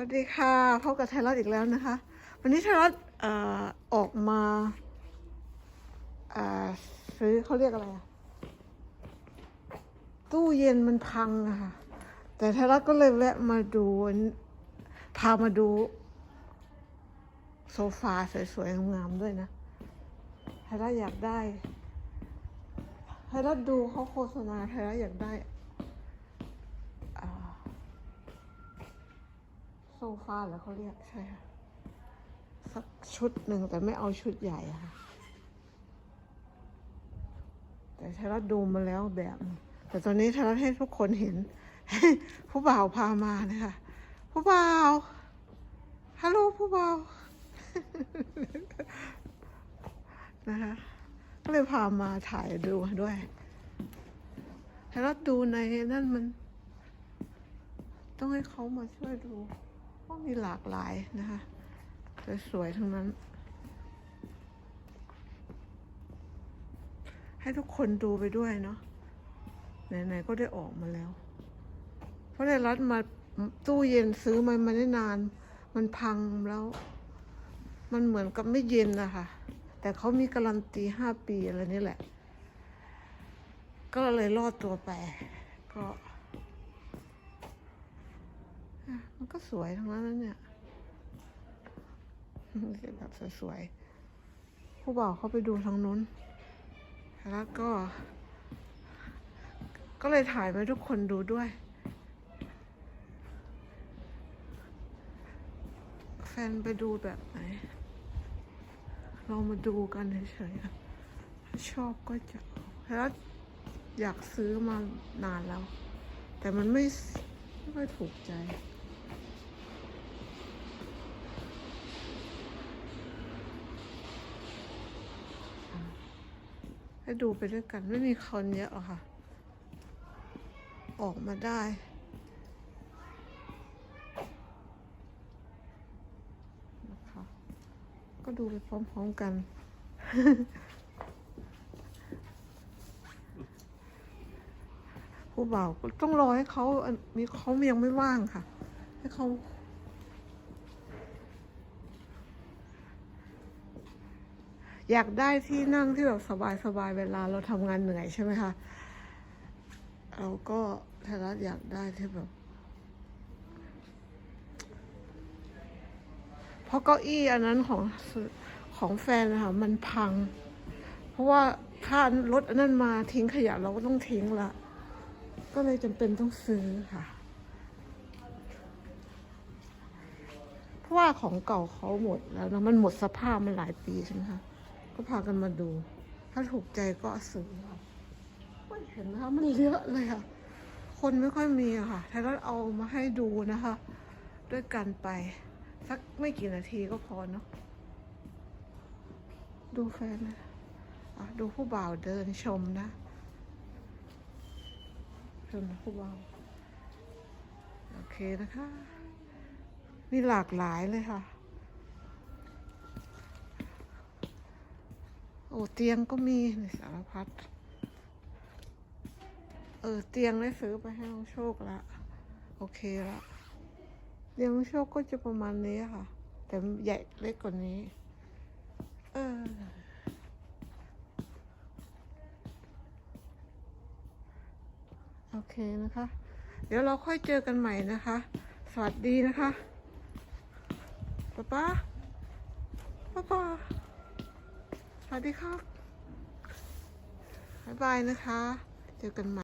วัสดีค่ะพบกับไทยรัฐอีกแล้วนะคะ วันนี้ไทยรัฐออกมาซื้อเขาเรียกอะไรอะตู้เย็นมันพังอะค่ะ แต่ไทยรัฐก็เลยแวะมาดู พามาดู โซฟาสวยๆงามๆด้วยนะไทยรัฐอยากได้ไทยรัฐดูเขาโฆษณาไทยรัฐอยากได้อ่า โซ ฟาเหรอเขาเรียกใช่ค่ะ สักชุดหนึ่งแต่ไม่เอาชุดใหญ่ค่ะ แต่ไทยรัฐดูมาแล้วแบบ แต่ตอนนี้ไทยรัฐให้ทุกคนเห็น ผู้บ่าวพามานะคะผู้บ่าวฮัลโหลผู้บ่าวนะคะก็เลยพามาถ่ายดูด้วยไทยรัฐดูในนั่นมัน ต้องให้เขามาช่วยดู ว่ามีหลากหลายนะคะ สวยๆทั้งนั้น ให้ทุกคนดูไปด้วยเนาะไหนๆก็ได้ออกมาแล้ว เพราะในรัฐมาตู้เย็นซื้อมามาได้นาน มันพังแล้ว มันเหมือนกับไม่เย็นนะคะแต่เขามีการันตีห้าปีอะไรนี่แหละ ก็เลยรอดตัวไปก็ มันก็สวยทั้งนั้นเนี่ยแบบสวยๆผู้บ่าวเขาไปดูทางนู้น แล้วก็ ก็เลยถ่ายมาให้ทุกคนดูด้วย แฟนไปดูแบบไหน เรามาดูกันเฉยๆชอบก็จะแล้วอยากซื้อมานานแล้ว แต่มันไม่ไม่ถูกใจ ให้ดูไปด้วยกันไม่มีคนเยอะหรอกค่ะ ออกมาได้ นะคะก็ดูไปพร้อมๆกัน ผู้บ่าวต้องรอให้เขาอันนี้เขายังไม่ว่างค่ะ ให้เขา อยากได้ที่นั่งที่แบบสบายๆเวลาเราทำงานเหนื่อยใช่ไหมคะเราก็ไทยรัฐอยากได้ที่แบบเพราะเก้าอี้อันนั้นของของแฟนนะคะมันพัง เพราะว่าถ้ารถอันนั้นมาทิ้งขยะเราก็ต้องทิ้งละก็เลยจำเป็นต้องซื้อค่ะ เพราะว่าของเก่าเขาหมดแล้วนะมันหมดสภาพมันหลายปีใช่ไหมคะ ก็พากันมาดู ถ้าถูกใจก็ซื้อค่ะไม่เห็นนะคะมันเยอะเลยค่ะ คนไม่ค่อยมีอะค่ะไทยรัฐเอามาให้ดูนะคะ ด้วยกันไป สักไม่กี่นาทีก็พอเนาะดูแฟนนะอะดูผู้บ่าวเดินชมนะชมผู้บ่าวโอเคนะคะมีหลากหลายเลยค่ะ โอ้ เตียงก็มีสารพัด เออ เตียงได้ซื้อไปให้น้องโชคละ โอเคละเตียงน้องโชคก็จะประมาณนี้ค่ะ แต่ใหญ่เล็กกว่านี้ เออโอเคนะคะ เดี๋ยวเราค่อยเจอกันใหม่นะคะ สวัสดีนะคะ ป๊าป๊า ป๊าป๊า สวัสดีครับ บ๊ายบายนะคะ เจอกันใหม่